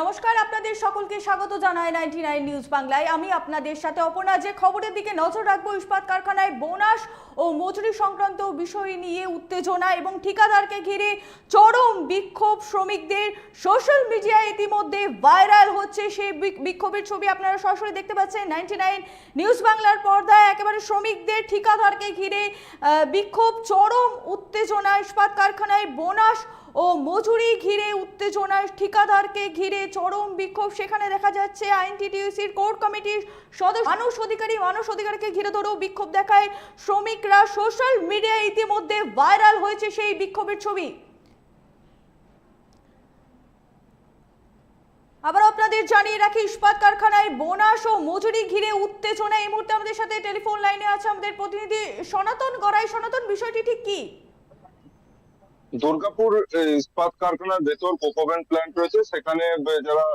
নমস্কার, আপনাদের সকলকে স্বাগত জানাই নাইনটি নাইন নিউজ বাংলায়। আমি আপনাদের সাথে অপর্ণা। যে খবরের দিকে নজর রাখব, ইস্পাত কারখানায় বোনাস ও মজুরি সংক্রান্ত বিষয় নিয়ে উত্তেজনা এবং ঠিকাদারকে ঘিরে চরম বিক্ষোভ শ্রমিকদের। সোশ্যাল মিডিয়ায় ইতিমধ্যে ভাইরাল হচ্ছে সেই বিক্ষোভের ছবি। আপনারা সরাসরি দেখতে পাচ্ছেন নাইনটি নাইন নিউজ বাংলার পর্দায়। একেবারে শ্রমিকদের, ঠিকাদারকে ঘিরে বিক্ষোভ, চরম উত্তেজনা, ইস্পাত কারখানায় বোনাস ও মজুরি ঘিরে উত্তেজনা ঠিকাদারকে ঘিরে চরম বিক্ষোভ। সেখানে দেখা যাচ্ছে আইনটিটিউসির কোর কমিটির সদস্য। মানুষ অধিকারী, মানুষ অধিকারকে ঘিরে ধরেও বিক্ষোভ দেখায়। শ্রমিকরা সোশ্যাল মিডিয়ায় ইতিমধ্যে ভাইরাল হয়েছে সেই বিক্ষোভের ছবি। আবার আপনাদের জানিয়ে রাখি, ইস্পাত কারখানায় বোনাস ও মজুরি ঘিরে উত্তেজনা এই মুহূর্তে আমাদের সাথে টেলিফোন লাইনে আছে আমাদের প্রতিনিধি সনাতন গড়াই। সনাতন, বিষয়টি ঠিক কি? দুর্গাপুর ইস্পাত কারখানার ভেতর কোকোভেন প্ল্যান্ট রয়েছে। সেখানে যারা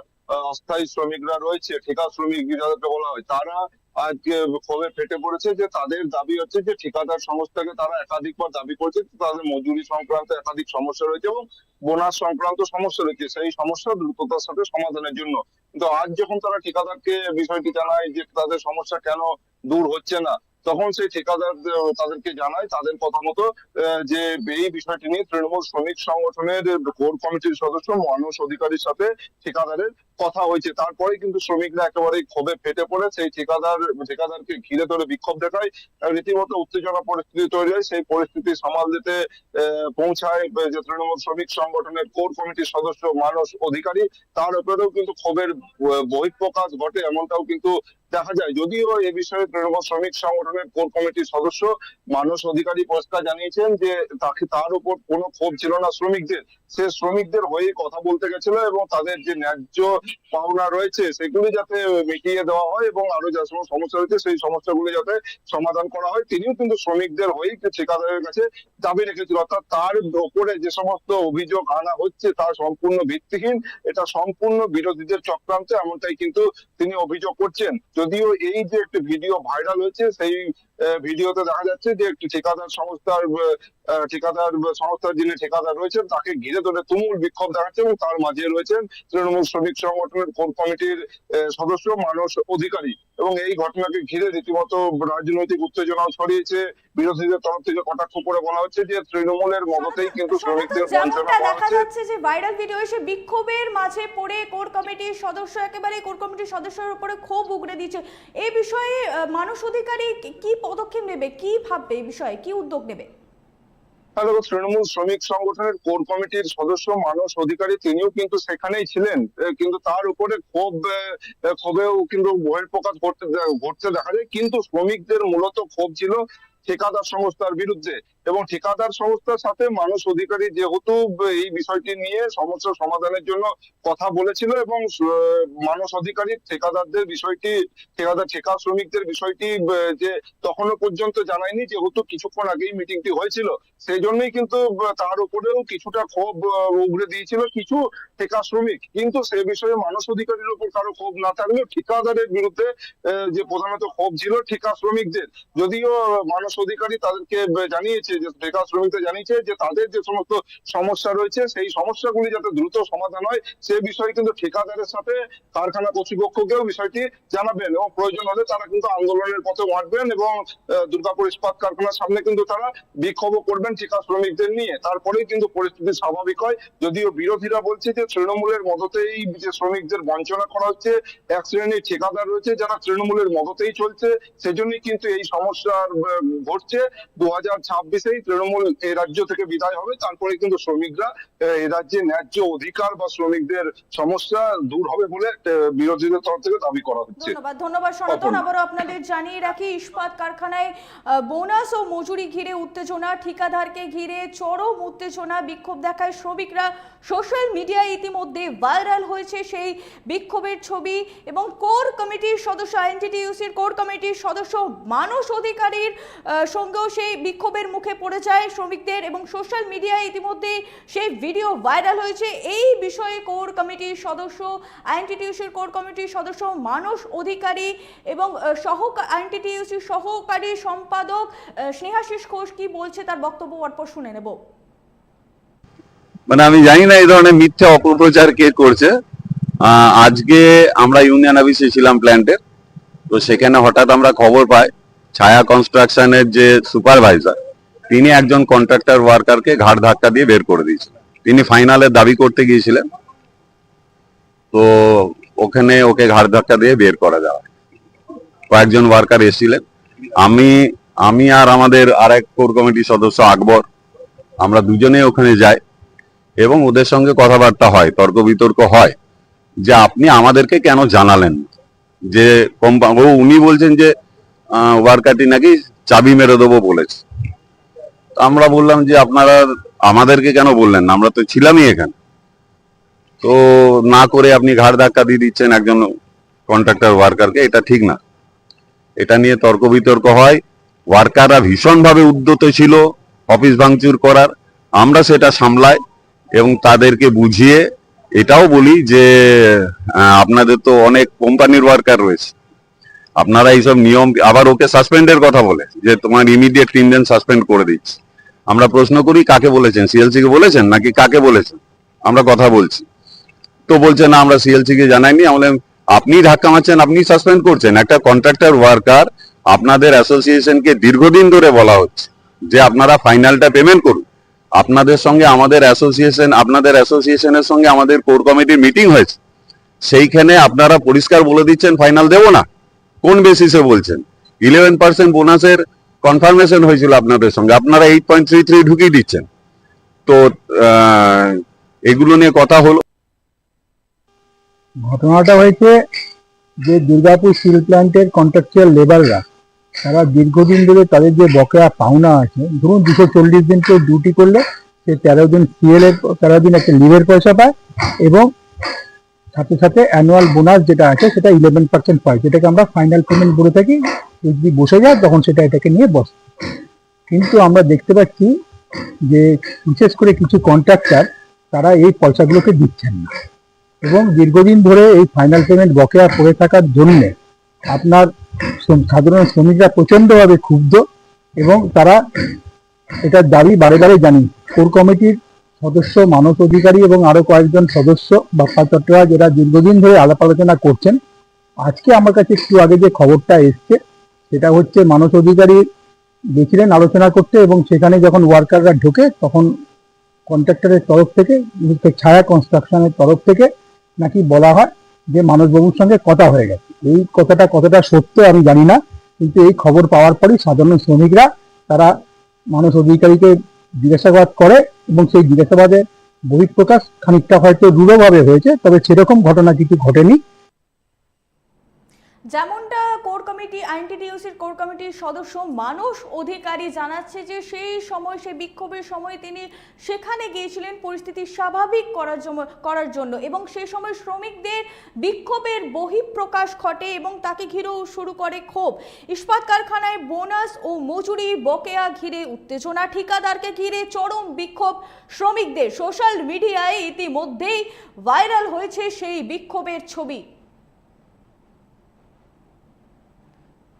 অস্থায়ী শ্রমিকরা রয়েছে ঠিকা শ্রমিক যাদেরকে বলা হয়, তারা আজকে ক্ষোভে ফেটে পড়েছে যে তাদের দাবি হচ্ছে যে ঠিকাদার সংস্থাকে তারা একাধিকবার দাবি করছে তাদের মজুরি সংক্রান্ত একাধিক সমস্যা রয়েছে এবং বোনাস সংক্রান্ত সমস্যা রয়েছে। সেই সমস্যা দ্রুততার সাথে সমাধানের জন্য। কিন্তু আজ যখন তারা ঠিকাদারকে বিষয়টি জানায় যে তাদের সমস্যা কেন দূর হচ্ছে না তখন সেই ঠিকাদার তাদেরকে জানায়, তাদের কথা মতো যে এই বিষয়টি নিয়ে তৃণমূল শ্রমিক সংগঠনের কোর কমিটির সদস্য মানুষ অধিকারীর সাথে ঠিকাদারের কথা হয়েছে। তারপরে কিন্তু শ্রমিকরা একেবারে ক্ষোভে ফেটে পড়ে। সেই ঠিকাদার, ঠিকাদারকে ঘিরে ধরে বিক্ষোভ দেখায়। রীতিমতো উত্তেজনা পরিস্থিতি তৈরি হয়। সেই পরিস্থিতি সামাল দিতে পৌঁছায় যে তৃণমূল শ্রমিক সংগঠনের কোর কমিটির সদস্য মানস অধিকারী। তার উপরেও কিন্তু ক্ষোভের বহিঃপ্রকাশ ঘটে এমনটাও কিন্তু দেখা যায়। যদিও এ বিষয়ে তৃণমূল শ্রমিক সংগঠনের কোর কমিটির সদস্য মানস অধিকারী পরিষ্কার জানিয়েছেন যে, তাকে, তার উপর কোনো ক্ষোভ ছিল না শ্রমিকদের। সে শ্রমিকদের হয়ে কথা বলতে গেছিল এবং তাদের যে ন্যায্য পাওনা রয়েছে, সেগুলি যাতে মিটিয়ে দেওয়া হয় এবং আরও যা সমস্ত সমস্যা রয়েছে, সেই সমস্যাগুলি যাতে সমাধান করা হয়। তিনিও কিন্তু শ্রমিকদের হয়েই ঠিকাদারের কাছে দাবি রেখেছিল। অর্থাৎ তার ওপরে যে সমস্ত অভিযোগ আনা হচ্ছে তা সম্পূর্ণ ভিত্তিহীন, এটা সম্পূর্ণ বিরোধীদের চক্রান্ত, এমনটাই কিন্তু তিনি অভিযোগ করছেন। যদিও এই যে একটি ভিডিও ভাইরাল হয়েছে, সেই ভিডিওতে দেখা যাচ্ছে যে একটি ঠিকাদার সংস্থার ঠিকাদার সংস্থার যিনি ঠিকাদার রয়েছেন তাকে ঘিরে ধরে তুমুল বিক্ষোভ দেখাচ্ছে এবং তার মাঝে রয়েছেন তৃণমূল শ্রমিক সংগঠনের কোর কমিটির সদস্য মানস অধিকারী। এবং এই ঘটনাকে ঘিরে রীতিমতো রাজনৈতিক উত্তেজনাও ছড়িয়েছে। বিরোধীদের তরফ থেকে কটাক্ষ করে বলা হচ্ছে যে তৃণমূলের মদতেই কিন্তু শ্রমিকদের বঞ্চনা দেখা যাচ্ছে যে ভাইরাল ভিডিও এসে বিক্ষোভের মাঝে পড়ে কোর কমিটির সদস্য একেবারে কোর কমিটির সদস্যের উপরে ক্ষোভ উগড়ে দিচ্ছে। এই বিষয়ে মানুষ অধিকারী কি পদক্ষেপ নেবে? কি ভাববে এই বিষয়ে? কি উদ্যোগ নেবে? হ্যালো তৃণমূল শ্রমিক সংগঠনের কোর কমিটির সদস্য মানস অধিকারী তিনিও কিন্তু সেখানেই ছিলেন। কিন্তু তার উপরে ক্ষোভ ক্ষোভেও কিন্তু বহিঃপ্রকাশ করতে, ঘটতে দেখা যায়। কিন্তু শ্রমিকদের মূলত ক্ষোভ ছিল ঠিকাদার সংস্থার বিরুদ্ধে। এবং ঠিকাদার সংস্থার সাথে মানুষ অধিকারী যেহেতু এই বিষয়টি নিয়ে সমস্যা সমাধানের জন্য কথা বলেছিল এবং মানুষ অধিকারী ঠিকাদারদের বিষয়টি, ঠিকাদার ঠিকা শ্রমিকদের বিষয়টি যে তখনও পর্যন্ত জানায়নি, যেহেতু কিছুক্ষণ আগেই মিটিংটি হয়েছিল, সেই জন্যই কিন্তু তার উপরেও কিছুটা ক্ষোভ উগড়ে দিয়েছিল কিছু ঠিকা শ্রমিক। কিন্তু সে বিষয়ে মানুষ অধিকারীর উপর কারও ক্ষোভ না থাকলেও ঠিকাদারের বিরুদ্ধে যে প্রধানত ক্ষোভ ছিল ঠিকা শ্রমিকদের, যদিও মানুষ অধিকারী তাদেরকে ব- জানিয়েছে যে ঠিকা শ্রমিকদের জানিয়েছে যে তাদের যে সমস্ত সমস্যা রয়েছে, সেই সমস্যাগুলি যাতে দ্রুত সমাধান হয়, সে বিষয়ে কিন্তু ঠিকাদারের সাথে কারখানা কর্তৃপক্ষকেও বিষয়টি জানাবেন এবং প্রয়োজন হলে তারা কিন্তু আন্দোলনের পথে মাঠবেন এবং দুর্গাপুর ইস্পাত কারখানার সামনে কিন্তু তারা বিক্ষোভও করবেন ঠিকা শ্রমিকদের নিয়ে। তারপরেই কিন্তু পরিস্থিতি স্বাভাবিক হয়। যদিও বিরোধীরা বলছে যে তৃণমূলের মদতেই যে শ্রমিকদের বঞ্চনা করা হচ্ছে, এক শ্রেণির ঠিকাদার রয়েছে যারা তৃণমূলের মদতেই চলছে, সেজন্যই কিন্তু এই সমস্যার ঘটছে। দু হাজার ছাব্বিশ ছাব্বিশেই তৃণমূল এই রাজ্য থেকে বিদায় হবে। তারপরে কিন্তু শ্রমিকরা এই রাজ্যে ন্যায্য অধিকার বা শ্রমিকদের সমস্যা দূর হবে বলে বিরোধীদের তরফ থেকে দাবি করা হচ্ছে। ধন্যবাদ ধন্যবাদ সনাতন। আবারও আপনাদের জানিয়ে রাখি ইস্পাত কারখানায় বোনাস ও মজুরি ঘিরে উত্তেজনা ঠিকাদারকে ঘিরে চরম উত্তেজনা বিক্ষোভ দেখায় শ্রমিকরা। সোশ্যাল মিডিয়ায় ইতিমধ্যে ভাইরাল হয়েছে সেই বিক্ষোভের ছবি এবং কোর কমিটির সদস্য এনটিটিউসির কোর কমিটির সদস্য মানুষ অধিকারীর সঙ্গেও সেই বিক্ষোভের মুখে পড়ে যায় শ্রমিকদের এবং সোশ্যাল মিডিয়ায় ইতিমধ্যে সেই ভিডিও ভাইরাল হয়েছে। এই বিষয়ে কোর কমিটির সদস্য আইনটিটিউসির কোর কমিটির সদস্য মানস অধিকারী এবং সহ আইনটিটিউসির সহকারী সম্পাদক স্নেহাশিস ঘোষ কি বলছে তার বক্তব্য অল্প শুনে নেব। মানে আমি জানি না এই ধরনের মিথ্যা অপপ্রচার কে করছে। আজকে আমরা ইউনিয়ন অফিসে ছিলাম প্ল্যান্টের তো সেখানে হঠাৎ আমরা খবর পাই, ছায়া কনস্ট্রাকশনের যে সুপারভাইজার তিনি একজন কন্ট্রাক্টর ওয়ার্কারকে ঘাড় ধাক্কা দিয়ে বের করে দিয়েছিলেন। তিনি ফাইনালে দাবি করতে গিয়েছিলেন। তো ওখানে ওকে ঘাড় ধাক্কা দিয়ে বের করা যাওয়া। কয়েকজন ওয়ার্কার এসেছিলেন। আমি আমি আর আমাদের আরেক কোর কমিটির সদস্য আকবর, আমরা দুজনে ওখানে যাই এবং ওদের সঙ্গে কথাবার্তা হয় তর্ক বিতর্ক হয় যে আপনি আমাদেরকে কেন জানালেন? যে কোম্পানি ও, উনি বলছেন যে ওয়ার্কারটি নাকি চাবি মেরে দেবো বলেছে। আমরা বললাম যে আপনারা আমাদেরকে কেন বললেন আমরা তো ছিলামই এখানে। তো না করে আপনি ঘাড় ধাক্কা দিয়ে দিচ্ছেন একজন কন্ট্রাক্টর ওয়ার্কারকে এটা ঠিক না। এটা নিয়ে তর্ক বিতর্ক হয়। ওয়ার্কাররা ভীষণভাবে উদ্যত ছিল, অফিস ভাঙচুর করার। আমরা সেটা সামলাই এবং তাদেরকে বুঝিয়ে এটাও বলি যে আপনাদের তো অনেক কোম্পানির ওয়ার্কার রয়েছে। আপনারা এইসব নিয়ম আবার ওকে সাসপেন্ডের কথা বলে যে তোমার ইমিডিয়েট তিন দিন সাসপেন্ড করে দিচ্ছি। আমরা প্রশ্ন করি কাকে বলেছেন? সিএলসি কে বলেছেন নাকি কাকে বলেছেন? আমরা কথা বলছি। তো বলছে না আমরা সিএলসি কে জানাইনি। বললাম, আপনি ধাক্কা মারছেন আপনি সাসপেন্ড করছেন। একটা কন্ট্রাক্টর ওয়ার্কার আপনাদের অ্যাসোসিয়েশনকে দীর্ঘদিন ধরে বলা হচ্ছে যে আপনারা ফাইনালটা পেমেন্ট করুন। আপনাদের সঙ্গে আমাদের অ্যাসোসিয়েশন আপনাদের অ্যাসোসিয়েশনের সঙ্গে আমাদের কোর কমিটির মিটিং হয়েছে। সেইখানে আপনারা পরিষ্কার বলে দিচ্ছেন ফাইনাল দেবো না। কোন বেসিসে বলছেন? ইলেভেন পার্সেন্ট বোনাসের কনফার্মেশন হয়েছিল আপনাদের সঙ্গে। আপনারা এইট পয়েন্ট থ্রি থ্রি ঢুকিয়ে দিচ্ছেন। তো এগুলো নিয়ে কথা হলো। ঘটনাটা হয়েছে যে দুর্গাপুর স্টিল প্ল্যান্টের কন্ট্রাকচুয়াল লেবাররা তারা দীর্ঘদিন ধরে তাদের যে বকেয়া পাওনা আছে, ধরুন দুশো চল্লিশ দিন কেউ ডিউটি করলে সে তেরো দিন সিএল এর তেরো দিন একটা লিভের পয়সা পায় এবং সাথে সাথে অ্যানুয়াল বোনাস যেটা আছে, সেটা ইলেভেন পার্সেন্ট পায় যেটাকে আমরা ফাইনাল পেমেন্ট বলে থাকি। যদি বসে যায়, তখন সেটা এটাকে নিয়ে বসে। কিন্তু আমরা দেখতে পাচ্ছি যে বিশেষ করে কিছু কন্ট্রাক্টার তারা এই পয়সাগুলোকে দিচ্ছেন না। এবং দীর্ঘদিন ধরে এই ফাইনাল পেমেন্ট বকেয়া পড়ে থাকার জন্য আপনার সাধারণ শ্রমিকরা প্রচন্ডভাবে ক্ষুব্ধ এবং তারা এটার দাবি বারে বারে জানি কোর কমিটির সদস্য মানব অধিকারী এবং আরও কয়েকজন সদস্য বাপ্পা চট্টরাজ এরা দীর্ঘদিন ধরে আলাপ আলোচনা করছেন। আজকে আমার কাছে একটু আগে যে খবরটা এসছে, সেটা হচ্ছে মানব অধিকারী গেছিলেন আলোচনা করতে এবং সেখানে যখন ওয়ার্কাররা ঢোকে, তখন কন্ট্রাক্টরের তরফ থেকে ছায়া কনস্ট্রাকশনের তরফ থেকে নাকি বলা হয় যে মানসবাবুর সঙ্গে কথা হয়ে গেছে। এই কথাটা কতটা সত্য আমি জানি না, কিন্তু এই খবর পাওয়ার পরই সাধারণ শ্রমিকরা, তারা মানস অধিকারীকে জিজ্ঞাসাবাদ করে এবং সেই জিজ্ঞাসাবাদের বহিঃপ্রকাশ খানিকটা হয়তো রূঢ়ভাবে হয়েছে, তবে সেরকম ঘটনা কিছু ঘটেনি। যেমনটা কোর কমিটি, আইনটিডিউসির কোর কমিটির সদস্য মানস অধিকারী জানাচ্ছে যে সেই সময়, সেই বিক্ষোভের সময় তিনি সেখানে গিয়েছিলেন পরিস্থিতি স্বাভাবিক করার জন্য করার জন্য এবং সেই সময় শ্রমিকদের বিক্ষোভের বহিঃপ্রকাশ ঘটে এবং তাকে ঘিরেও শুরু করে ক্ষোভ। ইস্পাত কারখানায় বোনাস ও মজুরি বকেয়া ঘিরে উত্তেজনা, ঠিকাদারকে ঘিরে চরম বিক্ষোভ। শ্রমিকদের সোশ্যাল মিডিয়ায় ইতিমধ্যেই ভাইরাল হয়েছে সেই বিক্ষোভের ছবি।